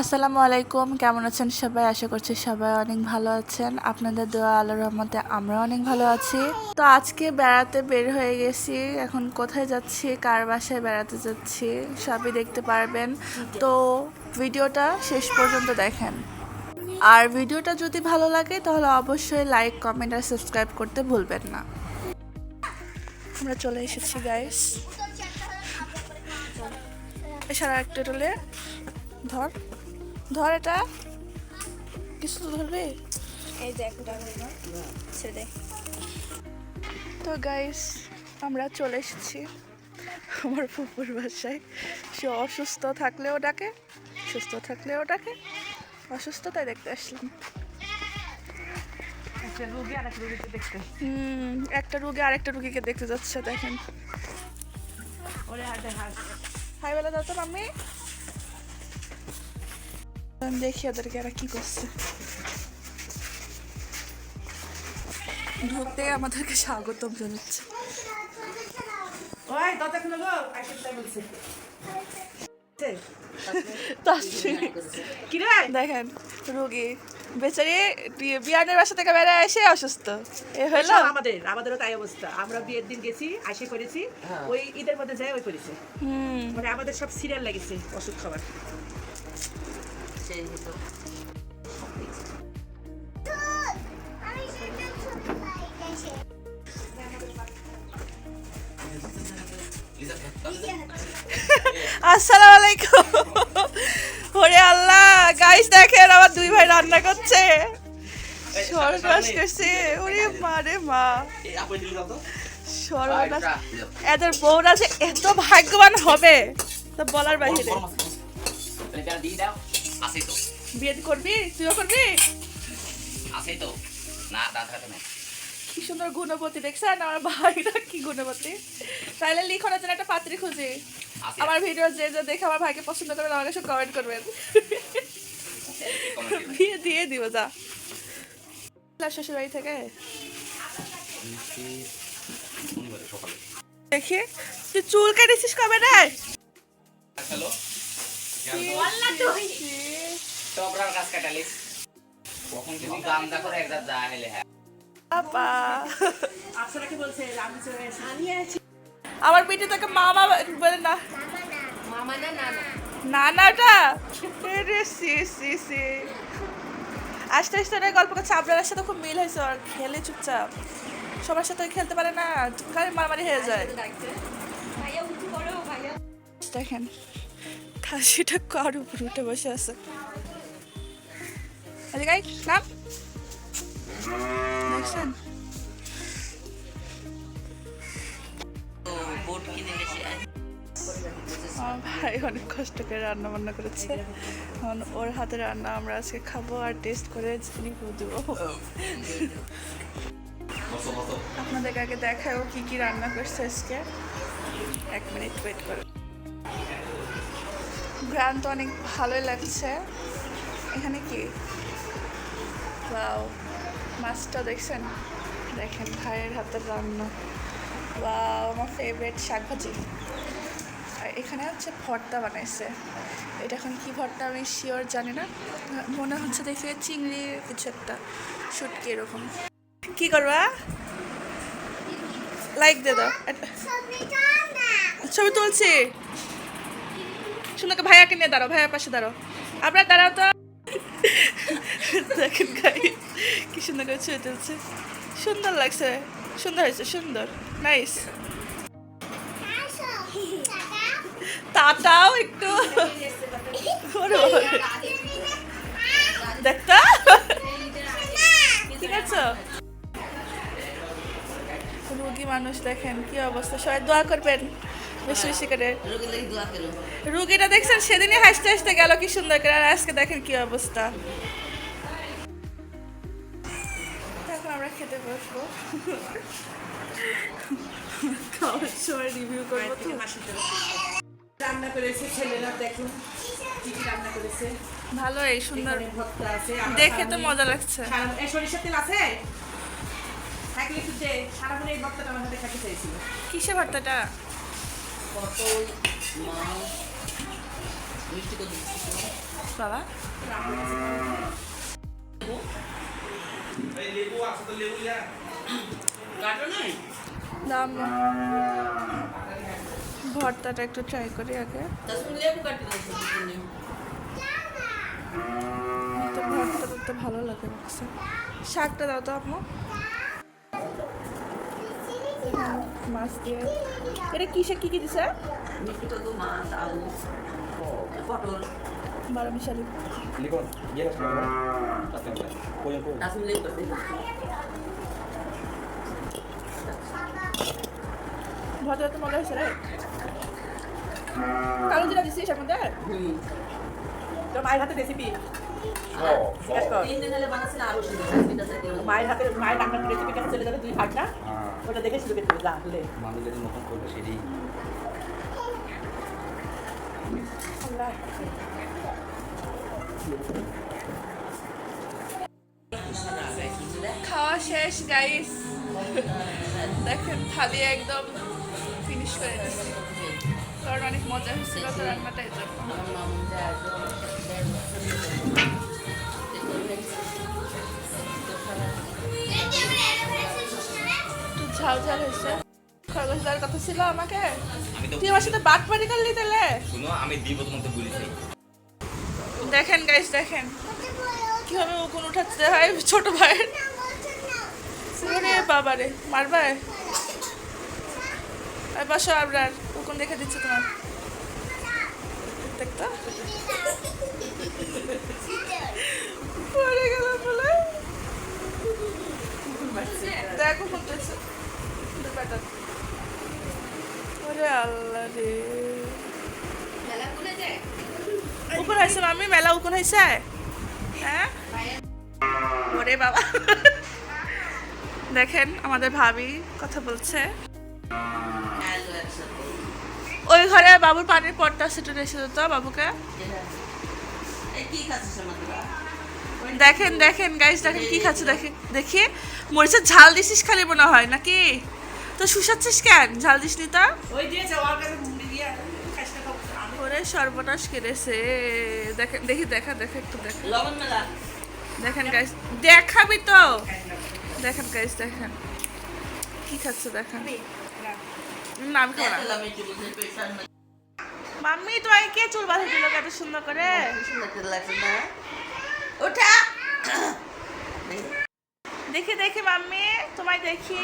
আসসালামু আলাইকুম, কেমন আছেন সবাই? আশা করছি সবাই অনেক ভালো আছেন। আপনাদের দোয়া আল্লাহর রহমতে আমরা অনেক ভালো আছি। তো আজকে বেড়াতে বের হয়ে গেছি। এখন কোথায় যাচ্ছি? কার বাসায় বেড়াতে যাচ্ছি? সবই দেখতে পারবেন। তো ভিডিওটা শেষ পর্যন্ত দেখেন। আর ভিডিওটা যদি ভালো লাগে, তাহলে অবশ্যই লাইক কমেন্ট আর সাবস্ক্রাইব করতে ভুলবেন না। আমরা চলে এসেছি গাইস এছাড়া একটা টলে ধর। ধর এটা। কিছু ধরবে। এই হলো ছেড়ে তো গাইস আমরা চলে এসেছি আমার ফুপুর বাসায়। সে অসুস্থ থাকলেও ডাকে সুস্থ থাকলেও ডাকে অসুস্থ তাই দেখতে আসলাম। একটা রোগী আর একটা রোগীকে দেখতে। হুম একটা রুগী আরেকটা রুগীকে দেখতে যাচ্ছে দেখেন। হাই বেলা দাও তো মাম্মি। আমি দেখি ওদেরকে এরা কি করছে ঢুকতে আমাদেরকে স্বাগতম জানাচ্ছে দেখেন রুগী বেচারি বিয়ানের বাসা থেকে বেড়ে এসে অসুস্থ এ হলো আমাদের আমাদেরও তাই অবস্থা আমরা বিয়ের দিন গেছি আইসে করেছি ওই ঈদের মধ্যে যাই ওই করেছে হুম মানে আমাদের সব সিরিয়াল লাগেছে ওষুধ খাবার আসসালামু আলাইকুম ওরে আল্লাহ গাইস দেখেন আমার দুই ভাই রান্না করছে। সর্বনাশ করছে। ওরে মা রে মা। সর্বনাশ। এদের বউরা যে এত ভাগ্যবান হবে। তা বলার বাইরে। তো বিয়ে করবি? তুইও করবি? তো না দাঁত হাতে নেই কি সুন্দর গুণবতী দেখছেন? আমার ভাইরা কি গুণবতী। তাহলে লিখনের জন্য একটা পাত্রী খুঁজি। আমার ভিডিও যে যে দেখে আমার ভাইকে পছন্দ করবেন আমাকে সব কমেন্ট করবেন। বিয়ে দিয়ে দিব যা। শ্বশুর বাড়ি থেকে? দেখি। তুই চুল কেটেছিস কবে রে? হ্যালো? টবরার গাছ কাটালিস কখন যদি গান্দা করে একদম যা হেলে হ্যাঁ। কি বলছে আমি চলে এসেছি আমার পিঠে তোকে মামা বলে না। মামা না না না নানাটা? রে সি সি সি। আস্তে আস্তে গল্প করছে। আপনার সাথে খুব মিল হয়েছে আর খেলে চুপচাপ। সবার সাথে খেলতে পারে না। খালি মারামারি হয়ে যায়। ডাকছে। ভাইয়া উঠে পড়ো ভাইয়া। দেখেন খাসিটা কার উপর উঠে বসে আছে। আরে গাই নাম দেখছেন আমার ভাই, অনেক কষ্ট করে রান্না বান্না করেছে। এখন ওর হাতে রান্না আমরা আজকে খাব আর টেস্ট করে রিভিউ দেবো। আপনাদের আগে দেখায় ও কি কি রান্না করছে আজকে। এক মিনিট ওয়েট করে। গ্রান তো অনেক ভালোই লাগছে। এখানে কি? বাও মাছটা দেখছেন? দেখেন ভাইয়ের হাতের রান্না। বাও আমার ফেভারিট শাকভাজি। আর এখানে হচ্ছে ভর্তা বানাইছে। এটা এখন কি ভর্তা আমি শিওর জানি না। মনে হচ্ছে দেখে চিংড়ির কিছু একটা, শুটকি এরকম। কি করবা? লাইক দে দাও। ছবি তুলছি। করে ভাইয়াকে নিয়ে দাঁড়াও, ভাইয়ার পাশে দাঁড়াও। আপনার দাঁড়াও তো। দেখেন গাই কি সুন্দর করে ছবি তুলছে। সুন্দর লাগছে, সুন্দর হয়েছে, সুন্দর নাইস তাতাও একটু। দেখতা ঠিক আছে। রুগী মানুষ দেখেন কি অবস্থা। সবাই দোয়া করবেন। বেশি বেশি করে। রুগীটা দেখছেন, সেদিনই হাসতে হাসতে গেল, কি সুন্দর করে। আর আজকে দেখেন কি অবস্থা। খেতে খাওয়ার সময় রিভিউ করব তো। রান্না করেছে ছেলেরা দেখুন কি কি রান্না করেছে? ভালো এই সুন্দর। ভর্তা আছে দেখে তো মজা লাগছে। সারা- এই সরিষার তেল আছে? থাকলে একটু দে। সারাদিন এই ভর্তাটা আমার হাতে খাইতে চাইছিল। কিসে ভর্তাটা? পটল মাছ মিষ্টি কত বাবা। দাম ভর্তাটা একটু ট্রাই করি আগে। তো ভর্তাটা তো ভালো লাগে দেখছে শাকটা দাও তো আপু মাছ দিয়ে। এটা কিসে কি কি দিছে? বারো মিশালি লিখুন ইয়ে ভর্তা তো মজা হয়েছে রে কালো জিরা দিছিস এর মধ্যে তোর মায়ের হাতে রেসিপি মায়ের হাতে মায়ের রান্নার রেসিপি কাছে চলে যাবে তুই থাক না ওটা দেখে শুরু করতে যা হলে মানুষ যদি নতুন করবে সেটি খাওয়া শেষ গাইস দেখেন থালি একদম ফিনিশ করে দিচ্ছি কারণ অনেক মজা হয়েছিল তো রান্নাটা ঝাল ঝাল হয়েছে। খরগোশ দেওয়ার কথা ছিল আমাকে। আমি তো তুই আমার সাথে বাট পারি করলি তাহলে? শুনো আমি দিব তোমাকে বলেছি দেখেন গাইস দেখেন। কীভাবে উকুন উঠাচ্ছে হয় ছোট ভাইয়ের। ওরে বাবারে, মারবা? আর বসো, আবরার, উকুন দেখে দিচ্ছে তোমার। দেখতো পড়ে গেল বলে। দেখো ব্যাটা ওরে আল্লাহ রে। উকুন হয়েছে মামি, মেলা উকুন হয়েছে হ্যাঁ ওরে বাবা। দেখেন, আমাদের ভাবি কথা বলছে। ওই ঘরে বাবুর পানির পটটা সেটা রেখে দিত বাবুকে। দেখেন দেখেন গাইস দেখেন কি খাচ্ছে, দেখে, দেখি। মরিচের ঝাল দিছিস খালি মনে হয়, নাকি? তো শুষাচ্ছিস কেন? ঝাল দিস নি তা? ওই দিয়েছে ওর কাছে ওরে সর্বনাশ কেড়েছে দেখেন দেখি দেখা দেখা একটু দেখ। লবণ মেলা। দেখেন গাইস দেখাবি তো। দেখেন গাইস দেখেন। কি খাচ্ছে দেখেন। না। আমি খাব না। মাম্মি তোমাকে কে চুল বাঁধা দিল এত সুন্দর করে? ওঠা! দেখি দেখি মাম্মি তোমায় দেখি।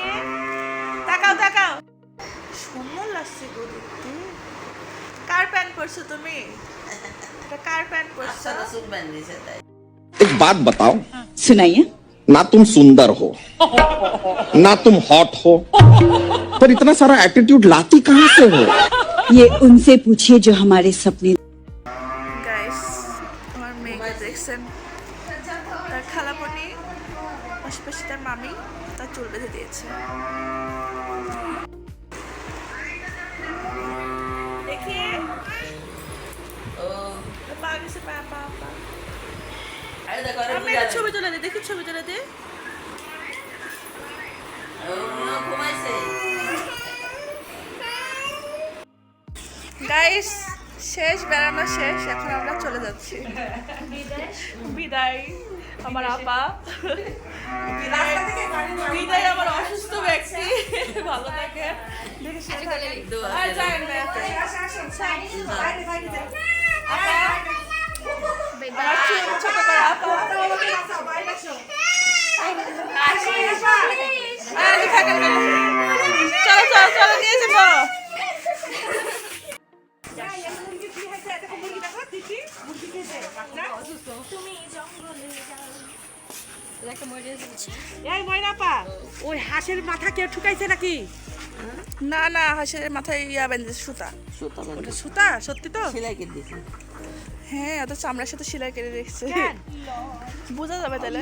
তাকাও তাকাও। সুন্দর লাগছে গো দেখতে। কার প্যান্ট পরছো তুমি এটা কার প্যান্ট পরছো एक बात बताओ सुनाइए ना तुम सुंदर हो ना तुम हॉट हो पर इतना सारा एटीट्यूड लाती कहाँ से हो ये उनसे पूछिए जो हमारे सपने গাইস আমার মেয়েকে দেখছেন তার খালাপনি পাশাপাশি তার মামি তার চুল বেঁধে দিয়েছে পা পা পা। পা আমি ছবি তুলে দিই দেখি ছবি তুলে দিই গাইস শেষ বেড়ানো শেষ এখন আমরা চলে যাচ্ছি। বিদায় আমার আপা। বিদায় বিদায় আমার অসুস্থ ব্যক্তি। ভালো থাকে। শুনে আর না। আপা, আমার চুল ছোট করে আপা আর থাকেন না। চলো চলো চলো নিয়ে যাব এই ময়নাপা ওই হাঁসের মাথা কেউ ঠুকাইছে নাকি? না না হাঁসের মাথায় ইয়া বেঁধেছে সুতা। ওটা সুতা সত্যি তো? হ্যাঁ ওটা চামড়ার সাথে সেলাই করে রেখেছে। বোঝা যাবে তাহলে।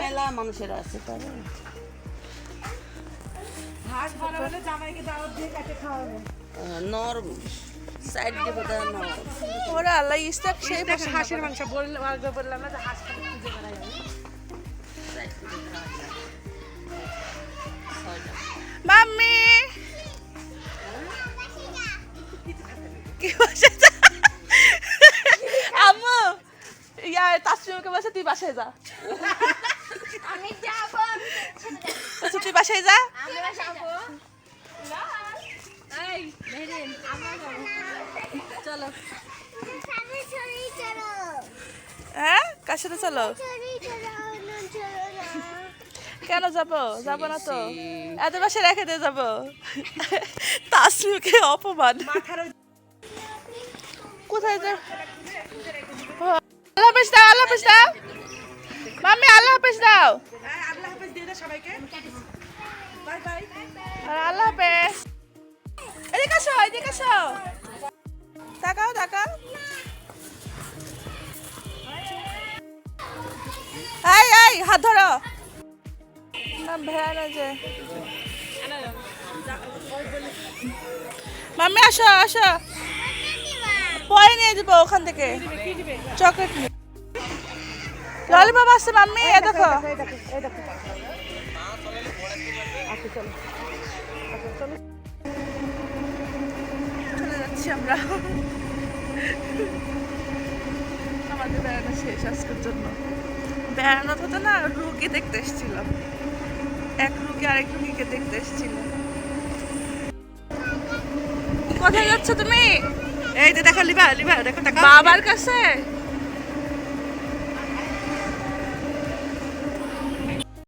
জামাইকে দাওয়াত দিয়ে কাটে ওরা আল্লাহ ইস্তাক সেই হাঁসের মাংস। বললাম না যে হাঁস খাবে খুঁজে বেড়াই আমি। মাম্মি! কি বসেছে? বলছে তুই বাসায় যা। আমি যাব। বলছে, তুই বাসায় যা। আমি যাব। এই মেহেরিন। আমরা যাব চলো। হ্যাঁ? কার সাথে চলো? চলি চলো না চলো না কেন যাব? যাব না তো। এত বাসে রেখে দিয়ে যাব। তাসমিমকে অপমান। কোথায় যা হাফেজ দাও। মাম্মি, আল্লাহ হাফেজ দাও। আল্লাহ হাফেজ দিয়ে দাও সবাইকে বাই বাই আল্লাহ হাফেজ। এদিকে আসো এদিকে আসো। তাকাও তাকাও। এই এই হাত ধরো। না ভেড়া না যে। মাম্মি, আসো আসো। পরে নিয়ে যাব ওখান থেকে। চকলেট নিয়ে। ললিপপ আসছে মাম্মি এ দেখো। চলে যাচ্ছি আমরা। আমাদের বেড়ানো শেষ আজকের জন্য। বেড়ানো তো না রুগী দেখতে এসেছিলাম। এক রুগী আরেক রুগীকে দেখতে এসেছিল কোথায় যাচ্ছ তুমি? এই যে দেখো লিবা লিবা দেখো টাকা। বাবার কাছে?